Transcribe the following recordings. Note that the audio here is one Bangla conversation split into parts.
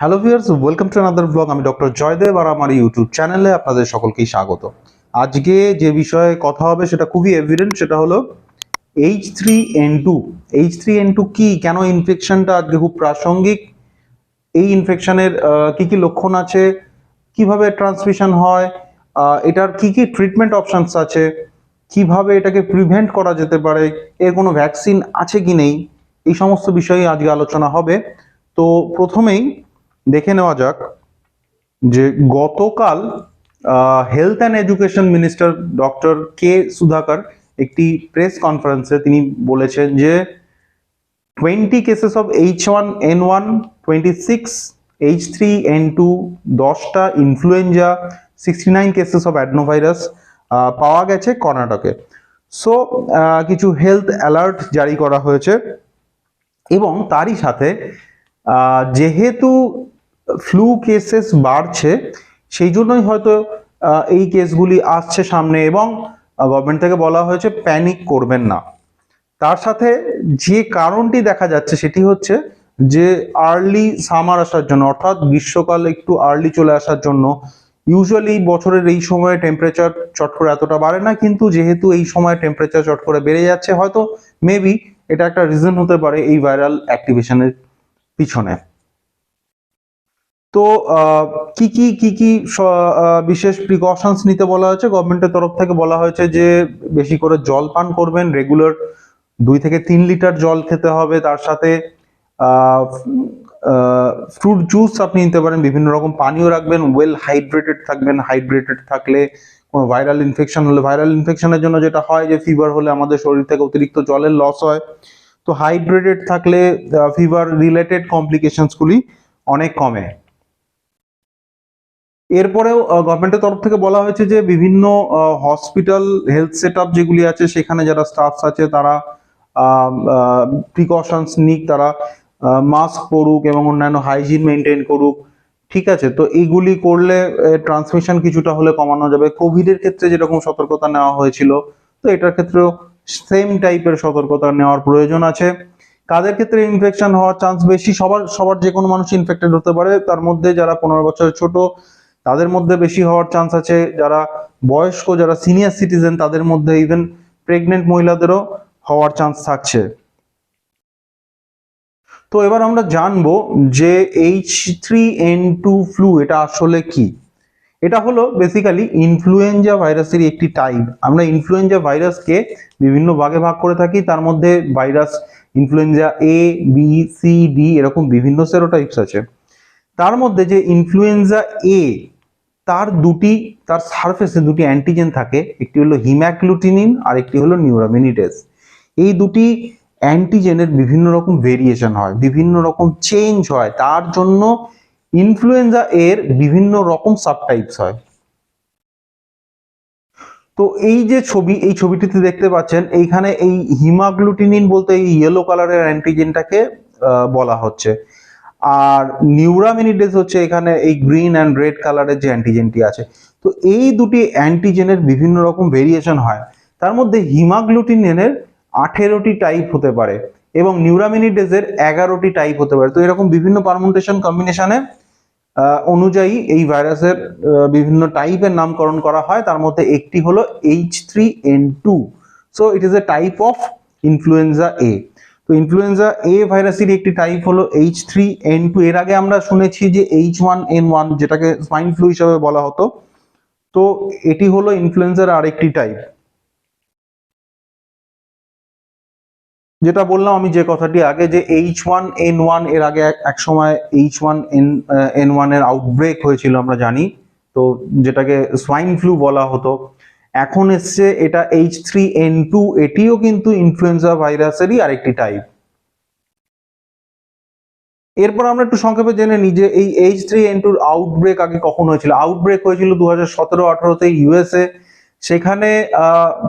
Hello viewers welcome to another blog আমি ডক্টর জয়দেব আর আমার ইউটিউব চ্যানেলে আপনাদের সকলকেই স্বাগত। আজকে যে বিষয়ে কথা হবে সেটা খুবই এভিডেন্ট সেটা হলো H three N two H three N two কী? কেন ইনফেকশনটা আজকে খুব প্রাসঙ্গিক? এই ইনফেকশনের কি কি লক্ষণ আছে? কীভাবে ট্রান্সমিশন হয়? এটার কি কি ট্রিটমেন্ট অপশনস আছে? কীভাবে এটাকে প্রিভেন্ট করা যেতে পারে? এর কোনো ভ্যাকসিন আছে কি নেই? এই সমস্ত বিষয়ে আজকে আলোচনা হবে। তো প্রথমেই দেখে নেওয়া যাক যে গতকাল health and education minister doctor K Sudhakar একটি প্রেস কনফারেন্সে তিনি বলেছেন যে twenty cases of H one N one twenty six H three N two দশটা influenza sixty nine cases of adenovirus পাওয়া গেছে কর্ণাটকে। সো কিছু হেলথ অ্যালার্ট জারি করা হয়েছে এবং তারই সাথে যেহেতু ফ্লু কেসেস বাড়ছে, সেই জন্যই হয়তো এই কেসগুলি আসছে সামনে এবং গভর্নমেন্ট থেকে বলা হয়েছে প্যানিক করবেন না। তার সাথে যে কারণটি দেখা যাচ্ছে সেটি হচ্ছে যে আর্লি সামার আসার জন্য, অর্থাৎ গ্রীষ্মকাল একটু আর্লি চলে আসার জন্য ইউজুয়ালি বছরের এই সময়ে টেম্পারেচার চট করে এতটা বাড়ে না, কিন্তু যেহেতু এই সময় টেম্পারেচার চট করে বেড়ে যাচ্ছে, হয়তো মেবি এটা একটা রিজন হতে পারে এই ভাইরাল অ্যাক্টিভেশনের পিছনে। তো কি কি কি কি বিশেষ প্রিকশনস নিতে বলা হয়েছে? গভর্নমেন্টের তরফ থেকে বলা হয়েছে যে, বেশি করে জল পান করবেন। রেগুলার দুই থেকে তিন লিটার জল খেতে হবে। তার সাথে ফ্রুট জুস আপনি নিতে পারেন। বিভিন্ন রকম পানীয় রাখবেন। ওয়েল হাইড্রেটেড থাকবেন। হাইড্রেটেড থাকলে কোনো ভাইরাল ইনফেকশন হলে ভাইরাল ইনফেকশনের জন্য যেটা হয় যে ফিভার হলে আমাদের শরীর থেকে অতিরিক্ত জলের লস হয়। তো হাইড্রেটেড থাকলে ফিভার রিলেটেড কমপ্লিকেশনসগুলি অনেক কমে। এরপরেও গভর্নমেন্টের তরফ থেকে বলা হয়েছে যে বিভিন্ন হসপিটাল হেলথ সেট যেগুলি আছে, সেখানে যারা স্টাফস আছে, তারা প্রিকশনস নিক, তারা মাস্ক পরুক এবং অন্যান্য হাইজিন মেনটেন করুক। ঠিক আছে? তো এইগুলি করলে ট্রান্সমিশন কিছুটা হলে কমানো যাবে। কোভিডের ক্ষেত্রে যেরকম সতর্কতা নেওয়া হয়েছিল, তো এটার ক্ষেত্রেও সেম টাইপের সতর্কতা নেওয়ার প্রয়োজন আছে। কাদের ক্ষেত্রে ইনফেকশন হওয়ার চান্স বেশি? সবার সবার যে কোনো মানুষ ইনফেক্টেড হতে পারে। তার মধ্যে যারা পনেরো বছরের ছোট তাদের মধ্যে বেশি হওয়ার চান্স আছে। যারা বয়স্ক, যারা সিনিয়র সিটিজেন তাদের মধ্যে ইভেন প্রেগনেন্ট মহিলাদেরও হওয়ার চান্স থাকছে। তো এবার আমরা জানব যে H three N two flu এটা আসলে কি? এটা হলো বেসিক্যালি ইনফ্লুয়েঞ্জা ভাইরাসের একটি টাইপ আমরা ইনফ্লুয়েঞ্জা ভাইরাসকে বিভিন্ন ভাগে ভাগ করে থাকি। তার মধ্যে virus influenza A B C D এরকম বিভিন্ন সেরোটাইপস আছে। তার মধ্যে যে ইনফ্লুয়েঞ্জা এ তার দুটি, তার সারফেসে দুটি অ্যান্টিজেন থাকে, একটি হলো হিম্যাক্লুটিনিন আর একটি হলো নিউরামিনিডেস এই দুটি অ্যান্টিজেনের বিভিন্ন রকম ভেরিয়েশন হয়, বিভিন্ন রকম চেঞ্জ হয়, তার জন্য ইনফ্লুয়েঞ্জা এর বিভিন্ন রকম সাবটাইপস হয়। তো এই যে ছবি, এই ছবিটিতে দেখতে পাচ্ছেন, এইখানে এই হিমাগ্লুটিনিন বলতে এই ইয়েলো কালারের অ্যান্টিজেনটাকে বলা হচ্ছে। আর নিউরামিনিডেস হচ্ছে এখানে এই গ্রিন অ্যান্ড রেড কালারের যে অ্যান্টিজেনটি আছে। তো এই দুটি অ্যান্টিজেনের বিভিন্ন রকম ভেরিয়েশন হয়। তার মধ্যে হিমাগ্লুটিনের আঠেরোটি টাইপ হতে পারে এবং নিউরামিনিডেসের এগারোটি টাইপ হতে পারে। তো এরকম বিভিন্ন পারমুটেশন কম্বিনেশনে অনুযায়ী এই ভাইরাসের বিভিন্ন টাইপের নামকরণ করা হয়। তার মধ্যে একটি হলো H three N two so it is a type of influenza A তো ইনফ্লুয়েঞ্জা এ ভাইরাসের একটি টাইপ হলো এইচ থ্রি এন টু এর আগে আমরা শুনেছি যে এইচ ওয়ান এন ওয়ান যেটাকে স্পাইন ফ্লু হিসাবে বলা হতো। তো এটি হলো ইনফ্লুয়েঞ্জার আরেকটি টাইপ যেটা বললাম আমি যে কথাটি আগে যে এইচ ওয়ান এন ওয়ানের আগে এক- সময় এইচ ওয়ান এন এন ওয়ানের আউটব্রেক হয়েছিল, আমরা জানি। তো যেটাকে সোয়াইন ফ্লু বলা হতো। এখন এসছে এটা এইচ থ্রি এন টু এটিও কিন্তু ইনফ্লুয়েঞ্জা ভাইরাসেরই আরেকটি টাইপ এরপর আমরা একটু সংক্ষেপে জেনে নিই যে এই এইচ থ্রি এন টুর আউটব্রেক আগে কখন হয়েছিল? আউটব্রেক হয়েছিল দু হাজার সতেরো আঠারোতে ইউএসএ সেখানে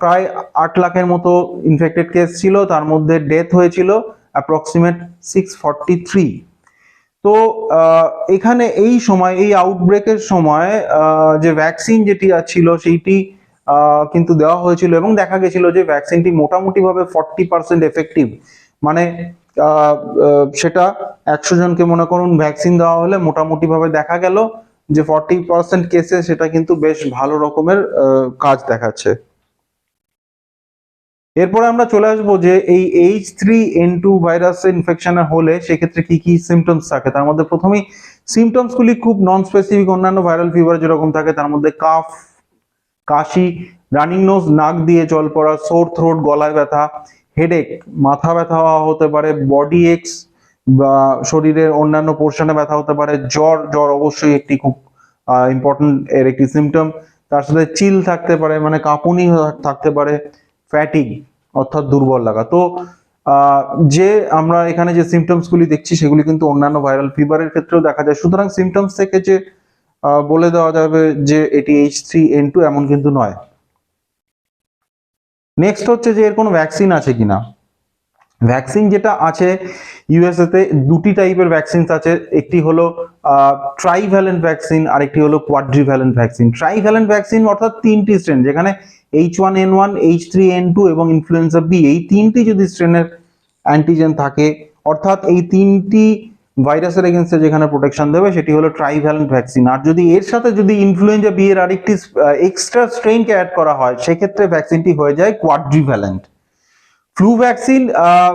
প্রায় আট লাখের মতো ইনফেক্টেড কেস ছিল, তার মধ্যে ডেথ হয়েছিল অ্যাপ্রক্সিমেট সিক্স ফর্টি থ্রি তো এখানে এই সময়, এই আউটব্রেকের সময় যে ভ্যাকসিন যেটি ছিল, সেইটি কিন্তু দেওয়া হয়েছিল এবং দেখা গেছিল যে ভ্যাকসিনটি মোটামুটি ভাবে ফর্টি পার্সেন্ট এফেক্টিভ মানে সেটা একশো জনকে মনে করুন ভ্যাকসিন দেওয়া হলে মোটামুটি ভাবে দেখা গেল যে ফর্টি পার্সেন্ট কেসে সেটা কিন্তু বেশ ভালো রকমের কাজ দেখাচ্ছে। এরপরে আমরা চলে আসব যে এই H three N two virus ইনফেকশনের হলে সেক্ষেত্রে কি কি সিমটমস থাকে। তার মধ্যে প্রথমেই সিমটমস গুলি খুব নন স্পেসিফিক অন্যান্য ভাইরাল ফিভার যেরকম থাকে, তার মধ্যে কাফ কাশি রানিং নোজ নাক দিয়ে জল পড়া সোর থ্রোট গলায় ব্যথা হেডেক মাথা ব্যথা হতে পারে বডি এক্স বা শরীরের অন্যান্য পোর্শনে ব্যথা হতে পারে, জ্বর জ্বর অবশ্যই একটি খুব ইম্পর্টেন্ট এর একটি সিমটম তার সাথে চিল থাকতে পারে মানে কাঁপুনি থাকতে পারে ফ্যাটিং অর্থাৎ দুর্বল লাগা। তো যে আমরা এখানে যে সিমটমস গুলি দেখছি, সেগুলি কিন্তু অন্যান্য ভাইরাল ফিভারের ক্ষেত্রেও দেখা যায়। সুতরাং সিমটমস থেকে যে বলে দেওয়া যাবে যে এটি এইচ থ্রি এন টু এমন কিন্তু নয়। নেক্সট হচ্ছে যে এর কোনো ভ্যাকসিন আছে কিনা। ভ্যাকসিন যেটা আছে ইউএসএ তে দুটি টাইপের ভ্যাকসিন আছে। একটি হলো ট্রাইভ্যালেন্ট ভ্যাকসিন আর একটি হলো কোয়াড্রিভ্যালেন্ট ভ্যাকসিন ট্রাইভ্যালেন্ট ভ্যাকসিন অর্থাৎ তিনটি স্ট্রেন যেখানে H one N one H three N two এবং ইনফ্লুয়েঞ্জা বি এই তিনটি যদি স্ট্রেনের অ্যান্টিজেন থাকে, অর্থাৎ এই তিনটি ভাইরাসের এগেনস্টে যেখানে প্রোটেকশন দেবে, সেটি হলো ট্রাইভ্যালেন্ট ভ্যাকসিন আর যদি এর সাথে যদি ইনফ্লুয়েঞ্জা বি এর আরেকটি এক্সট্রা স্ট্রেনকে অ্যাড করা হয়, সেক্ষেত্রে ভ্যাকসিনটি হয়ে যায় কোয়াড্রিভ্যালেন্ট ফ্লু ভ্যাকসিন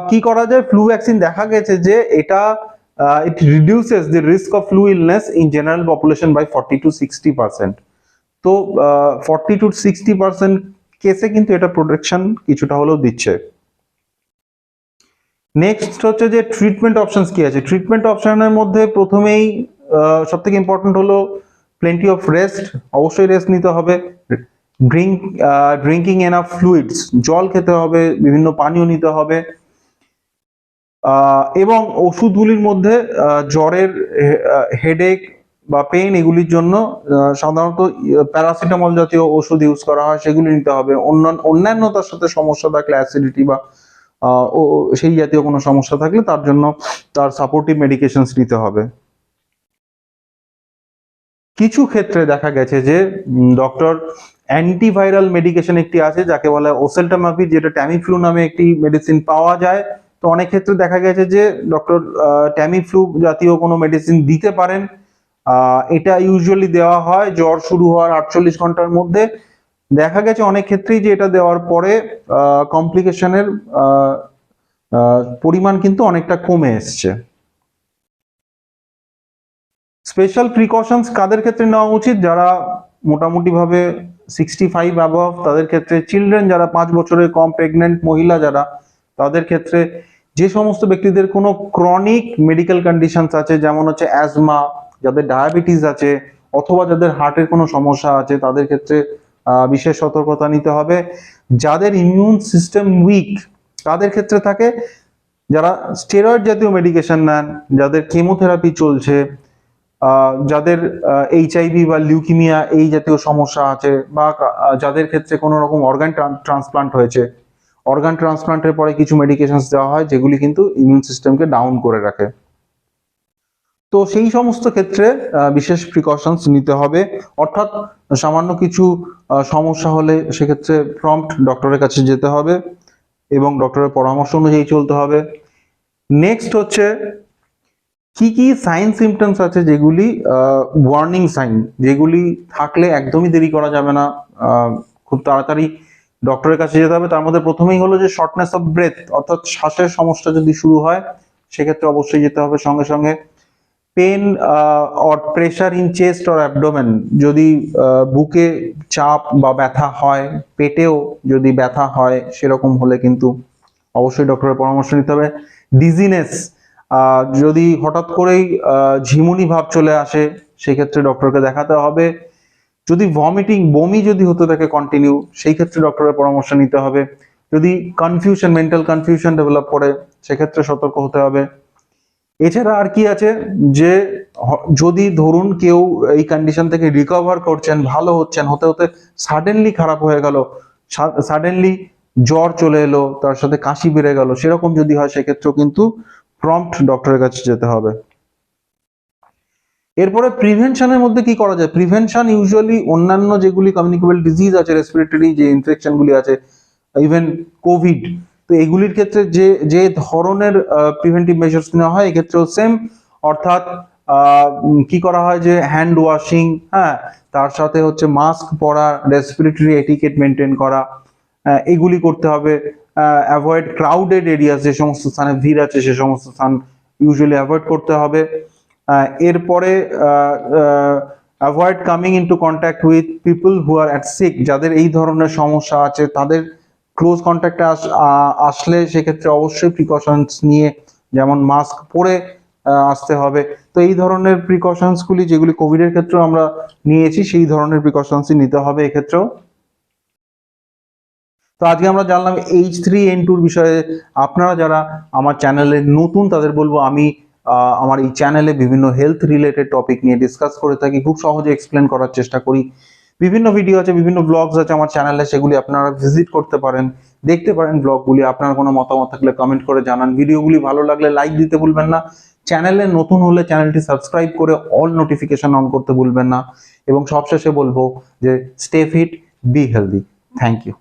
কি করা যায়? ফ্লু ভ্যাকসিন দেখা গেছে যে এটা it reduces the risk of flu illness in general population by forty two sixty percent তো ফর্টি টু সিক্সটি পার্সেন্ট কেসে কিন্তু এটা প্রোটেকশন কিছুটা হলেও দিচ্ছে। নেক্সট হচ্ছে যে ট্রিটমেন্ট অপশনস কি আছে? ট্রিটমেন্ট অপশনের মধ্যে প্রথমেই সব থেকে ইম্পর্টেন্ট হলো প্লেন্টি অফ রেস্ট অবশ্যই রেস্ট নিতে হবে। ড্রিঙ্ক ড্রিঙ্কিং এনাফ ফ্লুইডস জল খেতে হবে, বিভিন্ন পানীয় নিতে হবে। এবং ওষুধগুলির মধ্যে জ্বরের হেডেক বা পেন এগুলির জন্য সাধারণত প্যারাসিটামল জাতীয় ওষুধ ইউজ করা হয়, সেগুলি নিতে হবে। অন্যান্য তার সাথে সমস্যা থাকলে অ্যাসিডিটি বা ও সেই জাতীয় কোনো সমস্যা থাকলে তার জন্য তার সাপোর্টিভ মেডিকেশনস নিতে হবে। কিছু ক্ষেত্রে দেখা গেছে যে ডক্টর অ্যান্টিভাইরাল মেডিকেশন একটি আছে যাকে বলা হয় ওসেলটামাভির যেটা ট্যামিফ্লু নামে একটি মেডিসিন পাওয়া যায়। তো অনেক ক্ষেত্রে দেখা গেছে যে ডক্টর ট্যামিফ্লু জাতীয় কোনো মেডিসিন দিতে পারেন। এটা ইউজুয়ালি দেওয়া হয়, জ্বর শুরু হওয়ার আটচল্লিশ ঘণ্টার মধ্যে। দেখা গেছে অনেক ক্ষেত্রেই যে এটা দেওয়ার পরে কমপ্লিকেশনের পরিমাণ কিন্তু অনেকটা কমে এসছে। স্পেশাল প্রিকশনস কাদের ক্ষেত্রে নেওয়া উচিত? যারা মোটামুটি ভাবে সিক্সটি ফাইভ অ্যাবভ তাদের ক্ষেত্রে চিলড্রেন যারা পাঁচ বছরের কম প্রেগনেন্ট মহিলা যারা, তাদের ক্ষেত্রে যে সমস্ত ব্যক্তিদের কোনো ক্রনিক মেডিকেল কন্ডিশনস আছে, যেমন হচ্ছে অ্যাজমা যাদের ডায়াবেটিস আছে, অথবা যাদের হার্টের কোনো সমস্যা আছে, তাদের ক্ষেত্রে বিশেষ সতর্কতা নিতে হবে। যাদের ইমিউন সিস্টেম উইক তাদের ক্ষেত্রে থাকে, যারা স্টেরয়েড জাতীয় মেডিকেশন নেন, যাদের কেমোথেরাপি চলছে যাদের এইচআইভি বা লিউকিমিয়া এই জাতীয় সমস্যা আছে, বা যাদের ক্ষেত্রে কোনো রকম অর্গান ট্রান্সপ্লান্ট হয়েছে অর্গান ট্রান্সপ্লান্টের পরে কিছু মেডিকেশনস দেওয়া হয়, যেগুলি কিন্তু ইমিউন সিস্টেমকে ডাউন করে রাখে। তো সেই সমস্ত ক্ষেত্রে বিশেষ প্রিকশনস নিতে হবে। অর্থাৎ সামান্য কিছু সমস্যা হলে সেক্ষেত্রে প্রম্পট ডক্টরের কাছে যেতে হবে এবং ডক্টরের পরামর্শ অনুযায়ী চলতে হবে। নেক্সট হচ্ছে, কি কি সাইন সিমটমস আছে যেগুলি ওয়ার্নিং সাইন যেগুলি থাকলে একদমই দেরি করা যাবে না খুব তাড়াতাড়ি ডক্টরের কাছে যেতে হবে। তার মধ্যে প্রথমেই হলো যে শর্টনেস অফ ব্রেথ অর্থাৎ শ্বাসের সমস্যা যদি শুরু হয়, সেক্ষেত্রে অবশ্যই যেতে হবে সঙ্গে সঙ্গে। Pain or pressure in chest or abdomen যদি আহ, বুকে চাপ বা ব্যথা হয় পেটেও যদি ব্যথা হয় সেরকম হলে কিন্তু অবশ্যই ডক্টরের পরামর্শ নিতে হবে। ডিজিনেস যদি হঠাৎ করেই আহ, ঝিমুনি ভাব চলে আসে সেক্ষেত্রে ডক্টরকে দেখাতে হবে। যদি ভমিটিং বমি যদি হতে থাকে কন্টিনিউ সেই ক্ষেত্রে ডক্টরের পরামর্শ নিতে হবে। যদি কনফিউশন মেন্টাল কনফিউশন ডেভেলপ করে সেক্ষেত্রে সতর্ক হতে হবে। এছাড়া আর কি আছে যে যদি ধরুন কেউ এই কন্ডিশন থেকে রিকভার করছেন, ভালো হচ্ছেন, হতে হতে সাডেনলি খারাপ হয়ে গেল সাডেনলি জ্বর চলে এলো, তার সাথে কাশি বেড়ে গেল, সেরকম যদি হয়, সেক্ষেত্রেও কিন্তু প্রম্পট ডক্টরের কাছে যেতে হবে। এরপরে প্রিভেনশনের মধ্যে কি করা যায়? প্রিভেনশন ইউজুয়ালি অন্যান্য যেগুলি কমিউনিকেবল ডিজিজ আছে রেসপিরেটরি যে ইনফেকশনগুলি আছে ইভেন কোভিড তো এগুলির ক্ষেত্রে যে যে ধরনের প্রিভেন্টিভ মেজার্স নেওয়া হয়, এক্ষেত্রেও সেম অর্থাৎ কি করা হয় যে হ্যান্ড ওয়াশিং হ্যাঁ তার সাথে হচ্ছে মাস্ক পরা রেসপিরেটরি এটিকেট মেনটেন করা এগুলি করতে হবে অ্যাভয়েড ক্রাউডেড এরিয়া যে সমস্ত স্থানে ভিড় আছে, সে সমস্ত স্থান ইউজুয়ালি অ্যাভয়েড করতে হবে এরপরে avoid coming into contact with people who are at sick যাদের এই ধরনের সমস্যা আছে, তাদের ক্লোজ কন্ট্যাক্টে আসলে সেক্ষেত্রে অবশ্যই প্রিকশনস নিয়ে যেমন মাস্ক পরে আসতে হবে। তো এই ধরনের প্রিকশনসগুলি যেগুলি কোভিডের ক্ষেত্রেও আমরা নিয়েছি, সেই ধরনের প্রিকশনসই নিতে হবে এক্ষেত্রেও। তো আজকে আমরা জানলাম এইচ থ্রি এন টুর বিষয়ে। আপনারা যারা আমার চ্যানেলে নতুন, তাদের বলব আমি আমার এই চ্যানেলে বিভিন্ন হেলথ রিলেটেড টপিক নিয়ে ডিসকাস করে থাকি। খুব সহজে এক্সপ্লেন করার চেষ্টা করি। বিভিন্ন ভিডিও আছে, বিভিন্ন ব্লগস আছে আমার চ্যানেলে সেগুলি আপনারা ভিজিট করতে পারেন। দেখতে পারেন ব্লগগুলি আপনার কোনো মতামত থাকলে কমেন্ট করে জানান। ভিডিওগুলি ভালো লাগলে লাইক দিতে ভুলবেন না। চ্যানেলে নতুন হলে চ্যানেলটি সাবস্ক্রাইব করে অল নোটিফিকেশন অন করতে ভুলবেন না। এবং সবশেষে বলব যে stay fit be healthy thank you